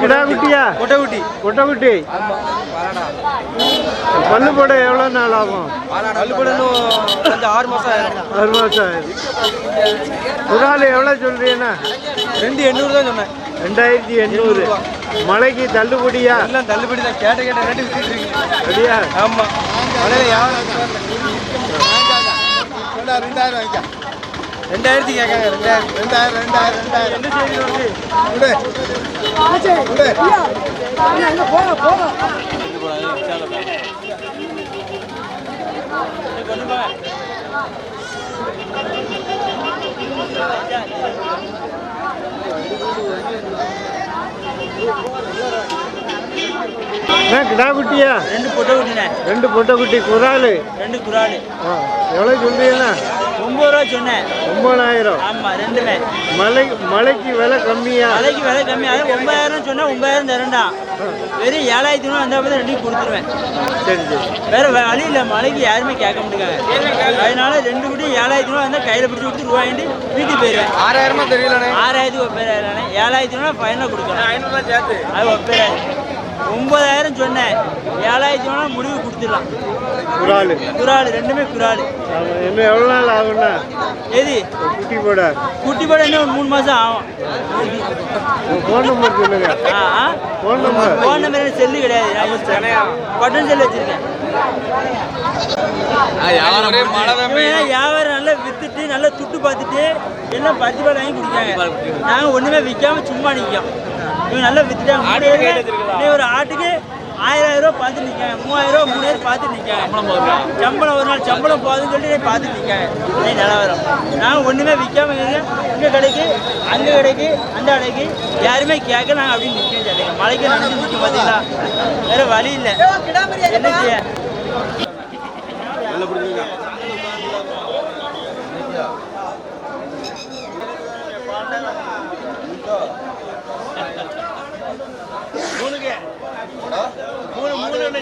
கிடா குட்டியா கொட்டை குட்டி கொட்டை குட்டி பல்லு போட எவ்வளோ நாள் ஆகும்? இன்னும் கொஞ்சம் ஆறு ஆறு மாதம் ஆயிடுது ஒரு ஆள் எவ்வளோ சொல்றீங்கண்ணா ரெண்டு எண்ணூறு தான் சொன்னேன். ரெண்டாயிரத்தி எண்ணூறு. மலைக்கு தள்ளுபடியா? எல்லாம் தள்ளுபடி தான். கேட்ட கேட்ட ரேட்டு வித்துட்டு இருக்கு அப்படியா? ஆமா. மலையில யாரும் ரெண்டாயிரத்தி கேட்காங்க ரெண்டாயிரம் ரெண்டாயிரம் ரெண்டாயிரம் ரெண்டாயிரம். ரெண்டு சைடு வந்து விடு. விடு. அண்ணா கிடா குட்டியா? ரெண்டு பொட்டை குட்டினே ரெண்டு பொட்டை குட்டி குறாலு. ரெண்டு குராடு ஆ எவ்வளோ சொல்றீங்கண்ணா ஒன்பது ரூபா சொன்னேன். ஒம்பதாயிரம் ஆமா ரெண்டுமே. மலை மலைக்கு விலை கம்மியா? விலைக்கு விலை கம்மி அதாவது ஒன்பதாயிரம் சொன்னா ஒன்பதாயிரம் தரேன்டா. வெறும் ஏழாயிரத்தி நூறு வந்தா போது ரெண்டையும் கொடுத்துருவேன். சரி சரி. வேற வழி இல்லை. மலைக்கு யாருமே கேட்க மாட்டேங்காங்க அதனால ரெண்டு குட்டி ஏழாயிரத்தி ரூபா வந்தா கையில பிடிச்சி கொடுத்து ரூபாயிட்டு வீட்டுக்கு போயிடுவேன். ஆறாயிரமா தெரியலண்ணே. ஆறாயிரத்தி ஒப்பேராயிரம் ஏழாயிரத்தி ரூபா ஃபைனலாக கொடுக்கணும் ஐநூறுபா சேர்த்து. அது ஒப்பேராயிரம் ஒன்பதாயிரம் சொன்னேன். ஏழாயிரத்தி ரூபா முடிவு கொடுத்துடலாம். குறாலு குரால் ரெண்டுமே குரால். இன்னும் எவ்வளோ நாள் ஆகும்ண்ணா எது? குட்டி போட. குட்டி போட இன்னும் ஒரு மூணு மாசம் ஆகும். ஃபோன் நம்பர் சொல்லுங்க. Phone number phone number cell கிடையாது பட்டன் செல்லு வச்சிருக்கேன். வியாபாரம் நல்லா வித்துட்டு நல்லா துட்டு பார்த்துட்டு எல்லாம் பத்து ரூபாய் வாங்கி குடிக்காங்க நாங்கள் ஒன்றுமே விற்காம சும்மா நிற்கோம் இவங்க நல்லா வித்துட்டாங்க ஒரு ஆட்டுக்கு ஆயிரம் ரூபா பார்த்து நிற்காங்க மூவாயிரம் ரூபா மூணு பேர் பார்த்து நிற்காங்க சம்பளம் ஒரு நாள் சம்பளம் போகுதுன்னு சொல்லிட்டு பார்த்து நிற்காங்க இதே நிலவரம். நாங்கள் ஒன்றுமே விற்காம இங்கே கடைக்கு அங்கே கடைக்கு அந்த கடைக்கு யாருமே கேட்க நாங்கள் அப்படி நிற்க சொல்லுங்க மலைக்கு நடந்து நிற்க பார்த்தீங்களா வேற வழி இல்லை. என்ன செய்ய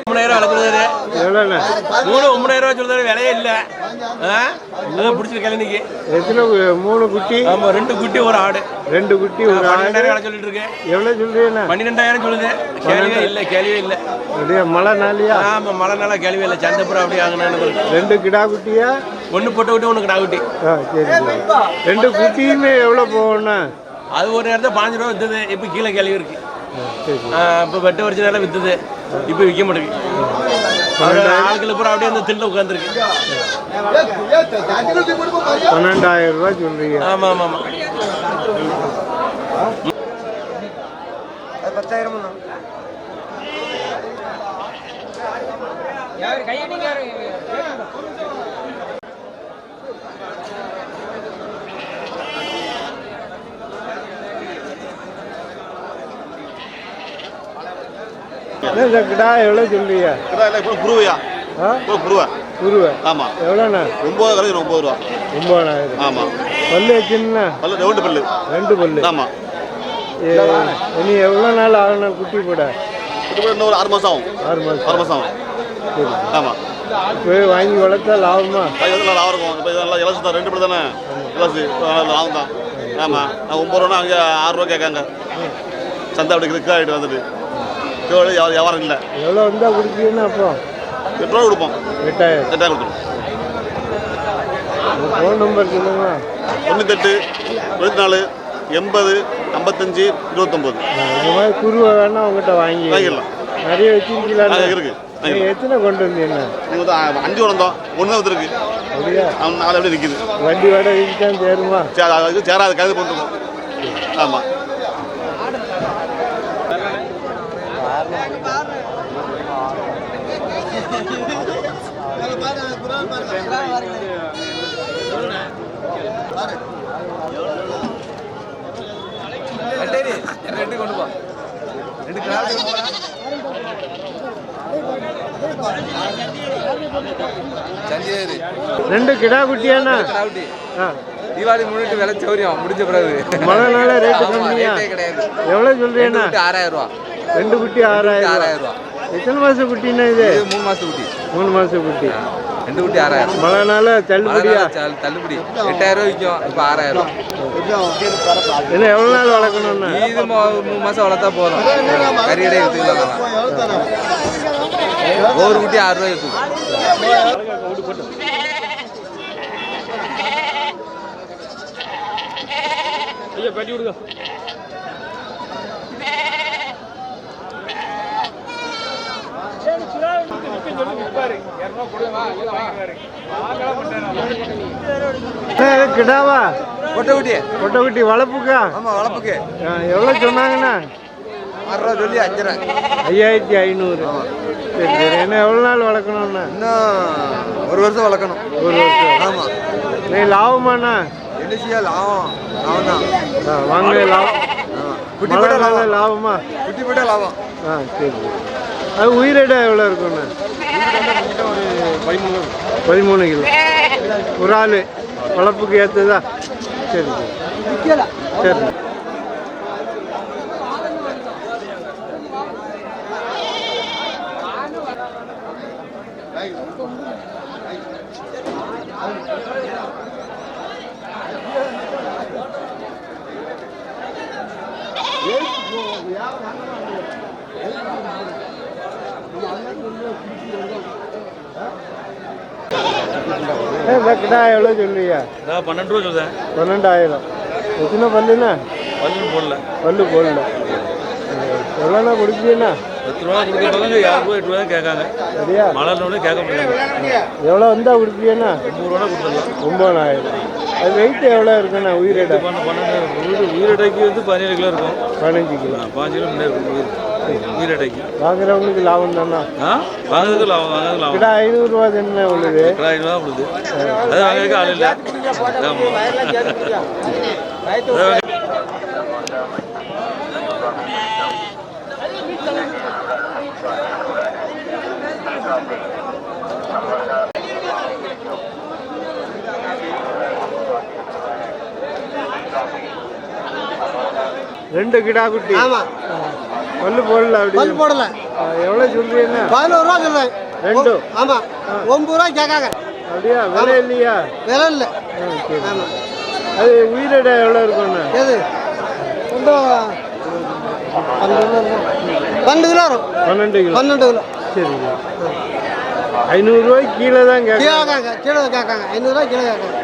ஒன்பதாயிரம் அளக்குறது எவ்வளோண்ணா மூணு ஒன்பதாயிரம் ரூபா சொல்றது விலையே இல்ல. பிடிச்சிருக்கேன் இன்னைக்கு. எத்தனை மூணு குட்டி? ஆமா ரெண்டு குட்டி ஒரு ஆடு. ரெண்டு குட்டி ஒரு ஆடு. பன்னெண்டாயிரம் சொல்லிட்டு இருக்கேன் எவ்வளோ சொல்றீங்கண்ணா பன்னிரெண்டாயிரம் சொல்லுது. கேள்வியே இல்லை கேள்வியே இல்லை. அப்படியே மழை நாளியா? ஆமா மழை நாளா கேள்வி இல்லை. சந்தப்புறம் அப்படி ஆகணும் ரெண்டு கிடா குட்டியா? ஒன்று போட்டு விட்டு ஒன்று கடா குட்டி. ஆ சரி ரெண்டு குட்டியுமே எவ்வளோ போகணும்ண்ணா அது ஒரு நேரத்தில் பாஞ்சு ரூபா வித்துது. இப்போ கீழே கேள்வி இருக்கு. இப்போ வெட்ட வரிச்சனால வித்துது. இப்போ விற்க மாட்டேங்குது ஆட்கள் பூரா அப்படியே அந்த தில்ல உட்காந்துருக்கு பன்னெண்டாயிரம் ரூபாய் சொல்றீங்க. ஆமா ஆமா இந்த கிடா எவ்வளோ சொல்றீங்க இப்போ குருவையா? ஆ? இப்போ குருவை. குருவை? ஆமாம் எவ்வளோண்ணா ஒம்பது கடைக்கு ஒம்பது ரூபா. ஒம்பதாயிரம் ஆமாம் பல்லு வச்சுன்னா பல்லு ரெண்டு பல்லு. ரெண்டு பல்லு. ஆமாம் இனி எவ்வளோ நாள் ஆகணும் குட்டி போட? இப்போ இன்னும் ஒரு ஆறு மாதம் ஆகும். ஆறு மாதம் ஆறு மாதம் ஆகும். சரி. ஆமாம் இப்போ வாங்கி வளர்த்தா லாபமா? நல்லா இருக்கும். இப்போ இதெல்லாம் இலசு தான். ரெண்டு பல்லு தானே? இலசு லாபம் தான். ஆமாம் நான் ஒம்பது ரூபா அங்கே ஆறு ரூபா கேட்காங்க. சந்தை அப்படி கிரிக்கா ஆகிட்டு வந்துட்டு. வியா- வியாபாரம் இல்லை. எவ்வளோ வந்தால் கொடுப்பீங்கன்னா அப்புறம்? எட்டு ரூபா கொடுப்போம். எட்டாயிரம். எட்டாயிரம் கொடுத்துருவோம். ஃபோன் நம்பர் சொல்லுங்க. தொண்ணூத்தெட்டு தொண்ணூற்றி நாலு எண்பது ஐம்பத்தஞ்சு இருபத்தொம்போது. இந்த மாதிரி குருவை வேணா உங்ககிட்ட வாங்கி வாங்கிடலாம். நிறைய வச்சிருக்கீங்களா இருக்கு. எத்தனை கொண்டு வந்தீங்க நீங்கள் அஞ்சு வளர்ந்தோம் ஒன்று தான் வந்துருக்கு. அப்படியா? அவன் நாலு அப்படியே நிற்கிது வண்டி வாடகைக்கு தான் சேருமா? அது சேராது கழுது போட்டுருக்கோம் ஆமாம் ரெண்டு கொண்டு போ ரெண்டு கிராம் சஞ்சேரி ரெண்டு கிடா குட்டியாண்ணா தீபாவளி முன்னிட்டு விலை சௌரியம் முடிஞ்ச பிறகு. மழைனால ரேட்டு ஆமா, கம்மியா ரேட்டே கிடையாது. எவ்வளோ சொல்றீங்கண்ணா ஆறாயிரம் ரூபா. ரெண்டு குட்டி ஆறாயிரம் ஆறாயிரம் ரூபா. எத்தனை மாசம் குட்டிண்ணா இது? மூணு மாசத்து குட்டி. மூணு மாசம் குட்டி. ரெண்டு குட்டி ஆறாயிரம். தள்ளுபடியா? மழை நாள் தள்ளுபடி. எட்டாயிரம் ரூபா விற்கும் இப்போ ஆறாயிரம் என்ன எவ்வளோ நாள் வளர்க்கணும்ண்ணா இது மூணு மாசம் வளர்த்தா போதும். கறியடை எடுத்துக்கலாம் ஒரு குட்டி ஆறு ரூபாய் எடுத்துக்கும் அண்ணா, இது கிடாவா கொட்டை குட்டி. கொட்டை குட்டி வளர்ப்புக்கா? ஆமா வளர்ப்புக்கு. எவ்வளோ சொன்னாங்கண்ணா? ரூபா சொல்லி அஞ்சு ரூபா. ஐயாயிரத்தி ஐநூறு. சரி சரி என்ன எவ்வளோ நாள் வளர்க்கணும்ண்ணா இன்னும் ஒரு வருஷம் வளர்க்கணும். ஒரு வருஷம். ஆமா. நீ லாபமாண்ணா என்ன? செய்ய லாபம். லாபம் தான் ஆ, வாங்க லாபம். குட்டி போட்டா லாபம். லாபமா? குட்டி போட்டா லாபம். ஆ சரி. அது உயிரிட எவ்வளோ இருக்குண்ணா பதிமூணு. பதிமூணு கிலோ. ஒரு ஆள். வளர்ப்புக்கு ஏற்றதா சரி சரி. சரி. இந்த கிடா எவ்வளோ சொல்லுவியா? நான் பன்னெண்டு ரூபா சொல்றேன். பன்னெண்டாயிரம். எத்தனை பல்லுண்ணா? பல்லு போடல. பல்லு போடல. எவ்வளோண்ணா கொடுப்பீண்ணா பத்து ரூபா கொடுக்குறவங்க ரூபா எட்டு ரூபா தான் கேட்காங்க. சரியா? மழை கேட்க முடியாது எவ்வளோ வந்தா கொடுப்பீண்ணா ஒம்பது ரூபா கொடுத்துடலாம். ஒம்பதாயிரம் அது வெயிட் எவ்வளோ இருக்குண்ணா உயிரிட? பன்னெண்டு உயிர் உயிரடைக்கு வந்து பதினேழு கிலோ இருக்கும். பதினஞ்சு கிலோ. பாஞ்சு கிலோ முன்னே இருக்கும் உயிர். உயிரடைக்கு. வாங்குறவங்களுக்கு லாபம் தானா? ஆ? வாங்குறதுக்கு லாபம் வாங்குறதுக்கு லாபம். கிடா ஐநூறுரூவா தானே உள்ளது கிலோ ஐநூறு தான் கொடுது அது வாங்குறதுக்கு ஆள் இல்லை. ஆமாம் ரெண்டு கிடா குட்டி. ஆமா. பல்லு போடல அப்படி. பல் போடல. எவ்வளோ சொல்றீங்க பதினோரு ரூபா சொல்றேன். ரெண்டும் ஆமா. ஒன்பது ரூபா கேட்காங்க. அப்படியா? விலை இல்லையா? விலை இல்லை. ஆ, சரி. ஆமா. அது உயிரிட எவ்வளோ இருக்குண்ணா எது? கொஞ்சம் பன்னெண்டு. கிலோ வரும். பன்னெண்டு கிலோ. பன்னெண்டு கிலோ. சரிங்க ஐநூறுரூவாய்க்கு கீழே தான் கேட்காங்க. கீழே கேட்காங்க. ஐநூறுரூவா கீழே கேட்காங்க.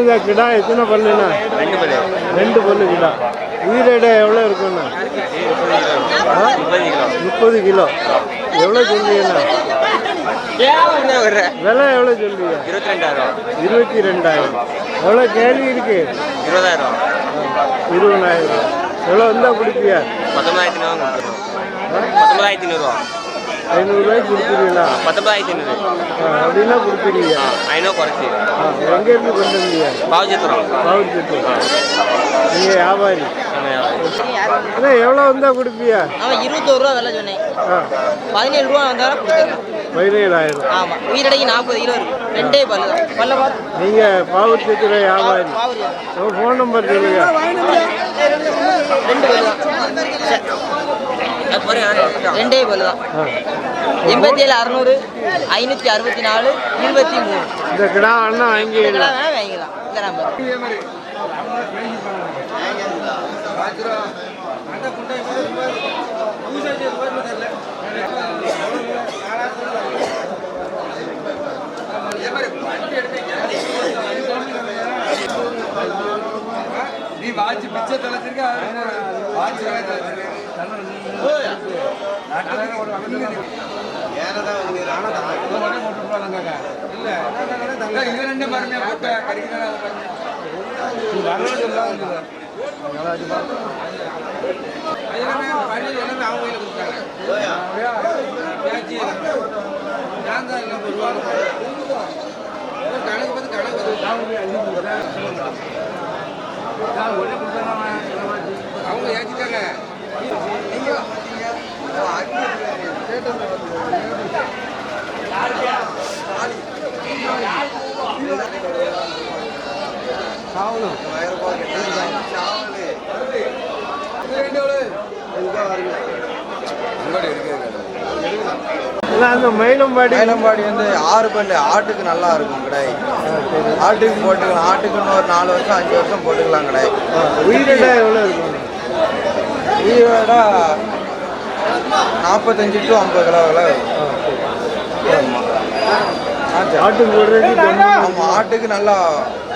இந்த கிடா எத்தனை பல்லுண்ணா? ரெண்டு பேர் ரெண்டு பல்லு கிடா. உயிரிட எவ்வளோ இருக்குண்ணா? முப்பது கிலோ. எவ்வளோ சொல்றீங்கண்ணா? விலை எவ்வளோ சொல்றீங்க? இருபத்தி ரெண்டாயிரம் இருபத்தி ரெண்டாயிரம் எவ்வளோ கேள்வி இருக்கு? இருபதாயிரம். இருபதாயிரம். எவ்வளோ வந்தால் கொடுப்பியா? பத்தொன்பதாயிரத்தி பத்தொன்பதாயிரத்தி ஐநூறுவா ஐநூறுரூவாய்க்கு கொடுத்துருவீங்களா? பத்தொன்பதாயிரத்தி ஐநூறு. அப்படின்னா கொடுத்துருவீங்க. ஐநூறு குறைச்சி. எங்கேருந்து கொண்டு வந்தீங்க? பாவச்சித்திரம் மாவட்டத்து நீங்கள் வியாபாரி. அண்ணா எவ்வளோ வந்தால் கொடுப்பியா அவன் இருபத்தோரு ரூபா விலை சொன்னேன். ஆ. பதினேழு ரூபா வந்தாலும் பதினேழாயிரம். ஆமாம் உயிரடைக்கு நாற்பது கிலோ இருக்கு. ரெண்டே பல்லு தான். பல்ல பார்த்து நீங்கள் பாவச்சத்துறை வியாபாரி. பாவரியா உங்கள் ஃபோன் நம்பர் சொல்லுங்க. ரெண்டு பல்லு தான். ரெண்டே பல்லு தான். எண்பத்தி ஏழு அறநூறு ஐநூற்றி அறுபத்தி நாலு இருபத்தி மூணு இந்த கிடா அண்ணா வாங்கிக்கலாம். இந்த நம்பர் நீ வாட்சி பிச்சை தொலைச்சிருக்க வாட்சி கணக்கு பார்த்து கணக்கு பார்த்து. ஒரே கொடுத்தா இல்ல, அந்த மயிலம்பாடி மயிலம்பாடி வந்து ஆறு பல்லு ஆட்டுக்கு நல்லா இருக்கும் கடை. ஆட்டுக்கு போட்டுக்கலாம். ஆட்டுக்கு இன்னொரு நாலு வருஷம் அஞ்சு வருஷம் போட்டுக்கலாம் கடை. உயிரிழா எவ்வளோ இருக்கும்? ஈரோட நாற்பத்தஞ்சு டு ஐம்பது கிலோ விலை ஆட்டுக்கு போடுறதுக்கு ஆமாம் ஆட்டுக்கு நல்லா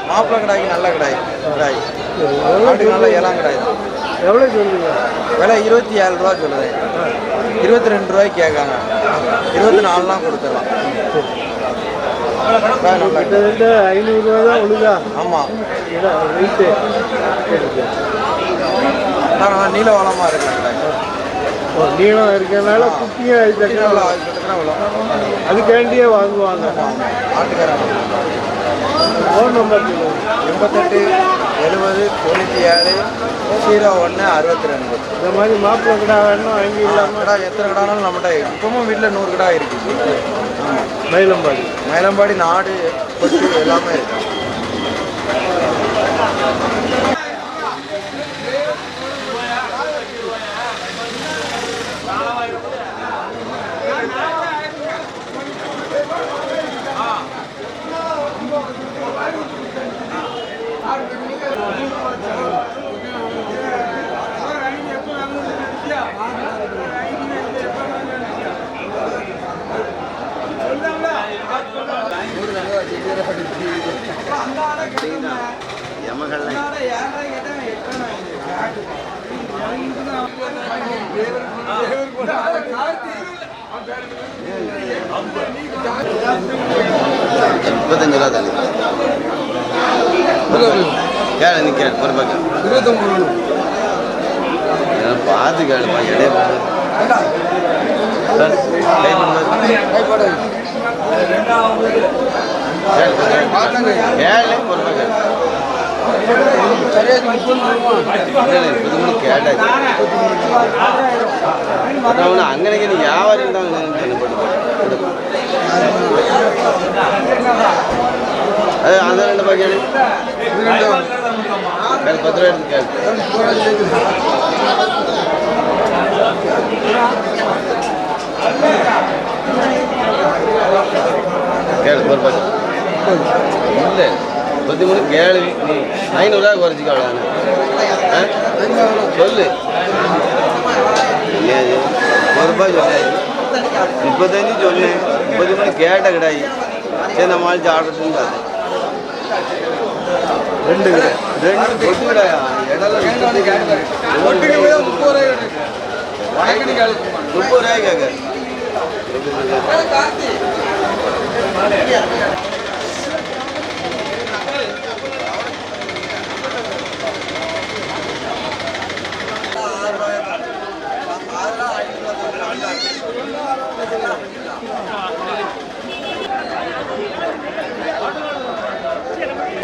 மாப்பிள்ளை கடாய்க்கு நல்ல கடாய் கடாய் ஆட்டுக்கு நல்ல இளம் கடாய் எவ்வளோ சொல்லுங்க? விலை இருபத்தி ஏழு ரூபா சொல்லுது. இருபத்தி ரெண்டு ரூபாய்க்கு கேட்காங்க இருபத்தி நாலுலாம் கொடுத்துடலாம். கிட்டத்தட்ட ஐநூறுரூவா தான் ஒழுங்கா. ஆமாம் வெயிட்டு ஆனால் நீல வளமாக இருக்கு கடாய் நீளம் அதுக்கு எவ்வளோ அதுக்காண்டியே வாங்குவாங்க. ஆட்டுக்காரங்க ஃபோன் நம்பர் எண்பத்தெட்டு எழுபது தொண்ணூற்றி ஏழு ஜீரோ ஒன்று அறுபத்தி ரெண்டு. இந்த மாதிரி மாப்பிள்ளை கடை வேணும் வாங்கி இல்லாமல் கடா எத்தனை கடானாலும் நம்மகிட்ட இப்பவும் வீட்டில் நூறு கடா இருக்குது மயிலம்பாடி மயிலம்பாடி நாடு எல்லாமே இருக்கு முப்பத்தஞ்சு ரூபா தள்ளி கேளு நிற்கிறேன் ஒரு பக்கம் பார்த்து கேளுப்பா இடையே கேளு ஒரு பக்கம் கேட்டாச்சு അങ്ങനെ വ്യാപാരം ഉണ്ടാവും അത് അത് രണ്ട് ബാക്കിയാണ് मैं बदल गैल बर बच मिले बदी मुझे गैल नहीं हो जाएगा वर्जी का डालने हैं बोल ले ये बर बच हो जाएगी इस बदले नहीं जो जो है बदी मुझे गैल टकड़ाई चेन हमारे जाड़ रचन हैं ரெண்டு கடை ரெண்டு கொட்டு கிடாயா இடம் முப்பது ரூபாய் கேட்க.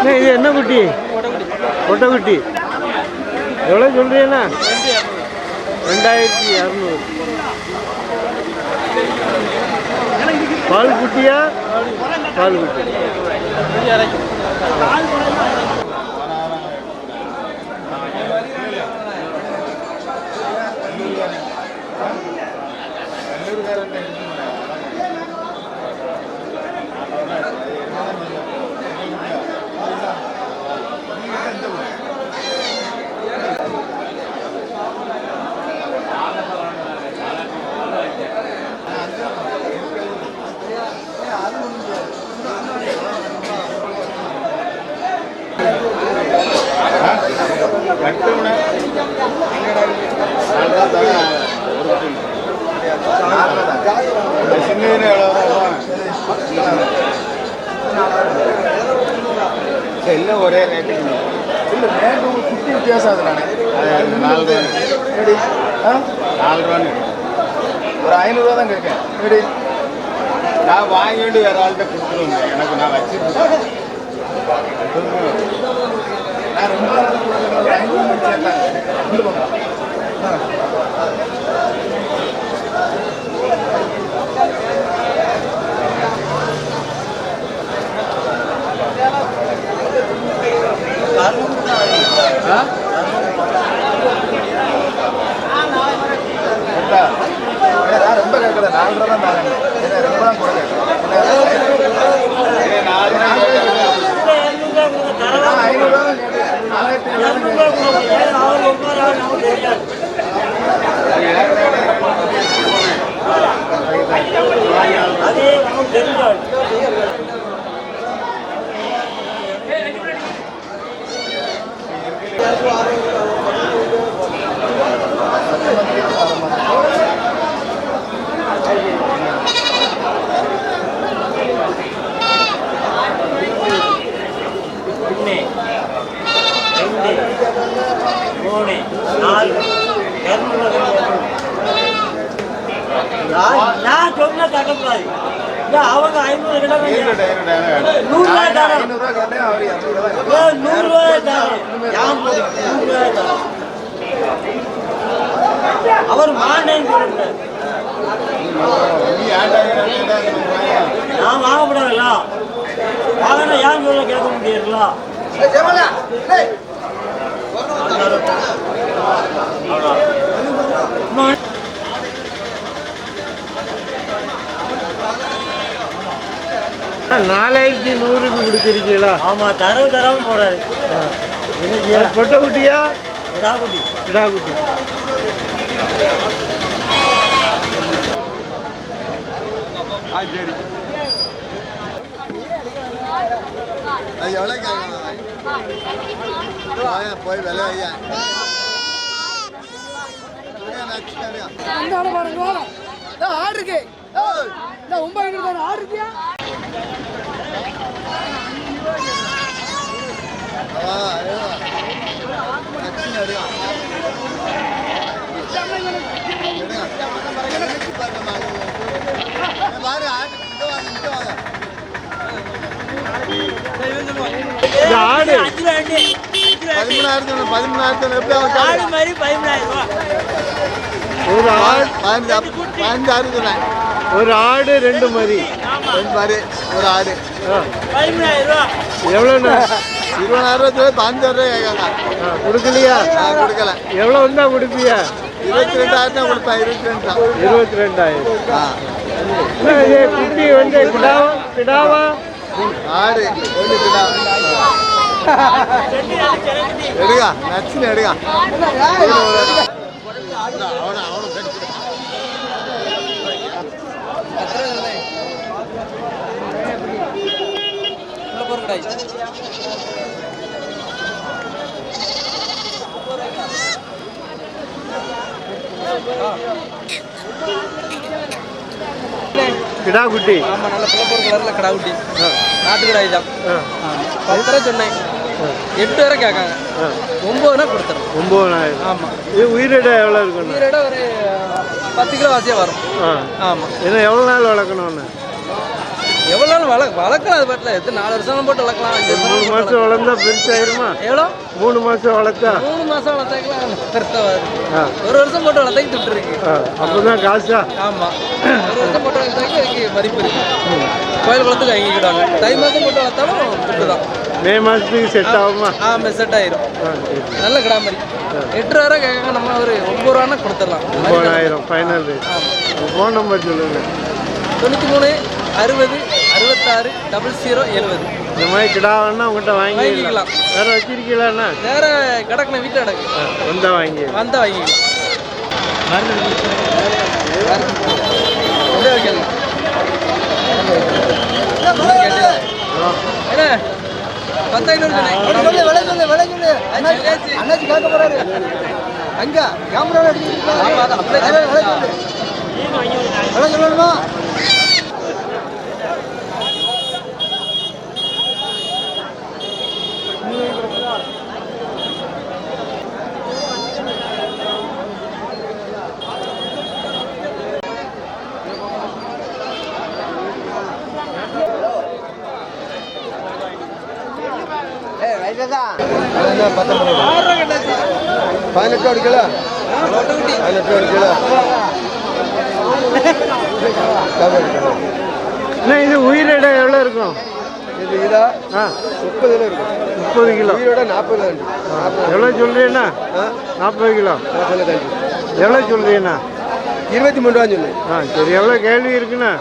இது என்ன குட்டி? கொட்டை குட்டி. எவ்வளோ சொல்றீங்கண்ணா? ரெண்டாயிரத்தி இரநூறு பால் குட்டியா? பால் குட்டி. எல்லாம் ஒரே ரேட்டு இல்லை ரேட்டு குட்டி வித்தியாசம் அது நான் நாலு ரூபா எப்படி ஆ? நாலு ரூபான்னு ஒரு ஐநூறுரூவா தான் கேட்கேன். எப்படி நான் வாங்கிட்டு வேற ஆள்கிட்ட கொடுத்துருவேன். எனக்கு நான் வச்சிருக்கேன். ரொம்ப நான் ரொம்ப கேட்கல நாலு ரூபா தான் ரொம்ப தான் கூட கேட்கல அது நமக்கு தெரிஞ்சாள் ஒன்று ரெண்டு மூணு நாலு. இரநூறு நான் சொன்ன இல்ல அவங்க ஐநூறு கிட்ட இருக்கட்டும், இருக்கட்டும். நூறு ரூபாய் நான் தரோம். ஐநூறுரூவா கேட்டேன் அவர் இரநூறுவா தான் நூறு ரூபாய் தரோம் யாம் நூறு ரூபாய் தரோம் அவர் மாண்டேன்னு சொல்லிட்டார் நீ ஏன்டா ஏன்டா நான் வாங்கப்படாதுல்ல வாங்கினா ஏன் சொல்ல கேட்க முடியாதுல்ல இன்னும் நாலாயிரத்தி நூறுக்கு கொடுத்துருக்கீங்களா? ஆமா தரவு தராம போறாரு. பொட்டை குட்டியா? ராகுடி கிடா குட்டி ஆ சரி. அது எவ்வளோ கேட்கலாம் போய் விலை ஐயா அந்த ஆடு பாருங்க ஆடு இருக்கு இந்த ஒன்பது ஐநூறு தானே ஆடு இருக்கியா பாரு ஆட்டு வாங்க வாங்க. ஆடு. ரூபா ரூபா பதிமூணாயிரத்தி பதிமூணாயிரத்தி எப்படி ஆடு மாதிரி பதிமூணாயிரம் ரூபா. ஒரு ஆடு. பதினஞ்சு பதினஞ்சாயிரம் சொன்னேன். ஒரு ஆடு ரெண்டு மதி. ரெண்டு மாதிரி ஒரு ஆடு. பதிமூணாயிரம் ரூபா. எவ்வளோண்ணா? இருபதாயிரம் ரூபாய் பதினஞ்சாயிரம் கேட்காங்க ஆ, கொடுக்கலையா? நான் கொடுக்கல. எவ்வளோ வந்தா கொடுப்பியா? இருபத்தி ரெண்டாயிரம் தான் கொடுப்பேன் இருபத்தி ரெண்டு தான் இருபத்தி ரெண்டாயிரம் ஆ. என்ன இது? குட்டி வந்து கிடாவா? கிடாவா? ஆடு ஒன்று கிடா எடுங்க நச்சுன்னு எடுங்க அவனை அவனை கிடா குட்டி ஆமா நல்ல புலப்பூர் கலர்ல கடா குட்டி நாட்டு கடாய் தான் பத்தரை சொன்னேன். எட்டு வரை கேட்காங்க. ஆ. ஒன்பதுனா கொடுத்துரும் ஒம்பதாயிரம் ஆமா. இது உயிரிடை எவ்வளோ இருக்குண்ணா ஈரோட ஒரு பத்து கிலோ வாசியா வரும். ஆ. ஆமா. என்ன எவ்வளோ நாள் வளர்க்கணும்ண்ணா எவ்வளவு நாள் வள வளர்க்கலாம் அது பாட்டில். எத்தனை நாலு வருஷம் போட்டு வளர்க்கலாம். மூணு மாதம் வளர்ந்தா பெருசாயிருமா. எவ்வளோ? மூணு மாதம் வளர்த்தா? மூணு மாசம் வளர்த்தாக்கலாம். பெருசா வருது ஒரு வருஷம் போட்டு வளர்த்தாக்கி துட்டு இருக்கு. ஆ அப்போ தான் காசா? ஆமா. ஒரு வருஷம் போட்டு வளர்த்தாக்கி மதிப்பு இருக்கு. கோயில் குளத்துக்கு வாங்கிக்கிடுவாங்க தை மாதம் போட்டு வளர்த்தாலும் துட்டு தான். மே மாதத்துக்கு செட் ஆகுமா? ஆ செட் ஆயிரும். நல்ல கிடா மாதிரி எட்டு ரூபா கேட்காங்க நம்ம ஒரு ஒன்பது ரூபான்னா கொடுத்துடலாம். ஒம்பதாயிரம் ஃபைனல் ஃபோன் நம்பர் சொல்லுங்கள் தொண்ணூற்றி மூணு அறுபது அறுபத்தாறு டபுள் ஜீரோ எழுபது. இந்த மாதிரி கிடாவன்னா உங்கள்கிட்ட வாங்கிக்கலாம். வேற வச்சிருக்கீங்களாண்ணா வேற கிடக்குன வீட்டில் கிடக்கு. வந்தா வாங்கி வந்தா வாங்கிக்கலாம் என்ன? பத்து ஐநூறு சொல்லு விலை சொல்லு விலை சொல்லு. சொல்லியாச்சு. அண்ணாச்சி. கேட்க போறாரு. அங்க கேமரா விலை சொல்லு. சொல்லணுமா? பதினெட்டு ஒரு கிலோ பதினெட்டு ஒரு கிலோ இது உயிரிட எவ்வளோ இருக்கும்? இது இதா? ஆ. முப்பது கிலோ இருக்கும் முப்பது கிலோ. உயிரோட நாற்பது நாற்பது எவ்வளோ சொல்றீண்ணா நாற்பது கிலோ. நாற்பது எவ்வளோ சொல்றீண்ணா இருபத்தி மூணு ரூபான்னு சொல்லு. ஆ சரி எவ்வளோ கேள்வி இருக்குண்ணா?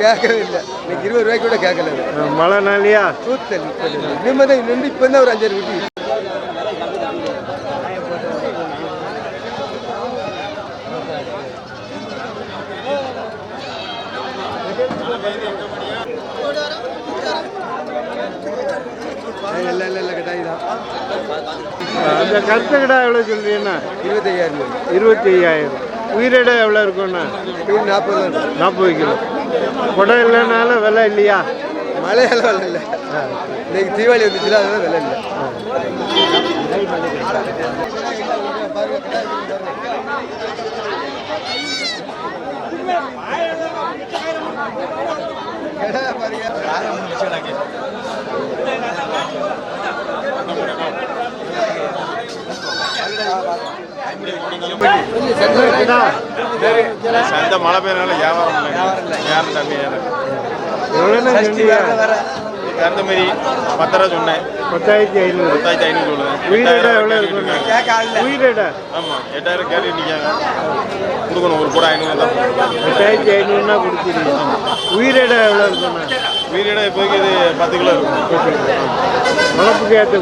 கேட்கவே இல்லை இன்னைக்கு இருபது ரூபாய்க்கு கூட கேட்கல. மழை நாளியா தூத்தல் தான் நின்று இப்போ தான் ஒரு அஞ்சாறு குட்டி இல்லை இல்லை இல்லை கட்டாயி தான் அந்த கருத்து எவ்வளோ சொல்றீண்ணா இருபத்தி ஐயாயிரம் இருபத்தி ஐயாயிரம் உயிரிட எவ்வளோ இருக்கும்ண்ணா? நாற்பது நாற்பது கிலோ. குடம் இல்லைனாலும் விலை இல்லையா? மழையால விலை இல்லை. இன்னைக்கு தீபாவளி வந்துச்சுல அதனால விலை இல்லை. கிடா சந்தை மழை பெய்யறனால வியாபாரம் இல்லை. வியாபாரம் சொன்னீங்க அந்த மாதிரி பத்து ரூபா சொன்னேன். பத்தாயிரத்தி ஐநூறு. பத்தாயிரத்தி ஐநூறு சொல்லுவேன். உயிரிட எவ்வளோ இருக்குண்ணா உயிரிட ஆமாம் எட்டாயிரம் கேட்டு நிற்காங்க கொடுக்கணும் ஒரு கூட ஐநூறு தான். எட்டாயிரத்தி ஐநூறுனா கொடுத்துருங்க. உயிரிட எவ்வளோ இருக்குண்ணா வீடியோட இப்போதைக்கு இது பத்து கிலோ இருக்கும் வளர்ப்புக்கு ஏற்ற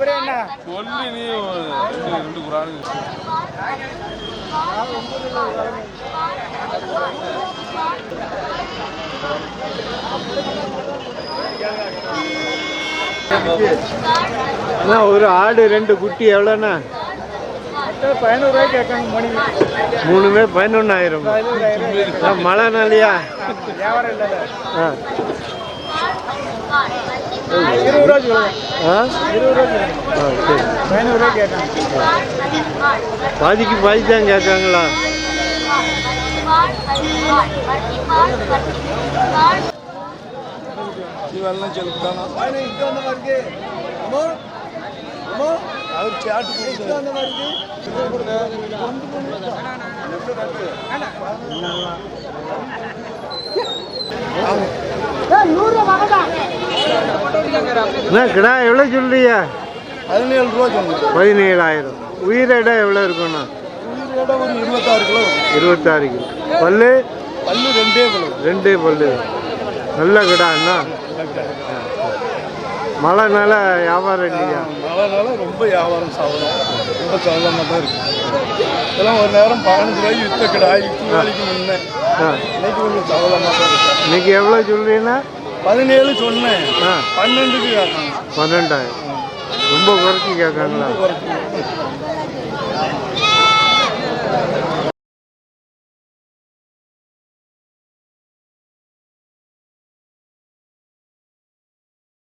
குட்டியா சொல்லி நீ ரெண்டு ரெண்டு குரான் அண்ணா ஒரு ஆடு ரெண்டு குட்டி எவ்வளோண்ணா? பதினோருவாய்க்கு கேட்காங்க மணி. மூணுமே பதினொன்றாயிரம் மழை நாளியா வியாபாரம் இல்லை ஆ. இருபது ரூபா இருபது ரூபா சரி பதினோருவா கேட்காங்க பாதிக்கு பாதி தான் கேட்காங்களா இவெல்லாம் சொல்லிட்டானா இங்கே வந்த மாதிரி இருக்கு அம்மா அம்மா அவர் சாட்டு இங்கே வந்த மாதிரி அண்ணா கிடா எவ்வளோ சொல்றீங்க? பதினேழு ரூபா சொல்லுங்க. பதினேழாயிரம். உயிரிட எவ்வளோ இருக்குண்ணா உயிரோட ஒரு இருபத்தாறு கிலோ இருபத்தாறு கிலோ. பல்லு? பல்லு ரெண்டே கிலோ ரெண்டே பல்லு. நல்ல கிடா. அண்ணா மழைனால வியாபாரம் இல்லையா? மழைனால ரொம்ப வியாபாரம் சாவரம் ரொம்ப சௌகரமாக தான் இருக்கு. இதெல்லாம் ஒரு நேரம் பதினஞ்சு ரூபாய்க்கு வித்த கிடாய் தீபாவளிக்கு முன்னே. இன்னைக்கு கொஞ்சம் சௌகரமாக தான் இருக்கு. இன்னைக்கு எவ்வளோ சொல்றீங்கன்னா பதினேழு சொன்னேன். பன்னெண்டுக்கு கேட்காங்க பன்னெண்டாயிரம். ரொம்ப குறைச்சி கேட்காங்களா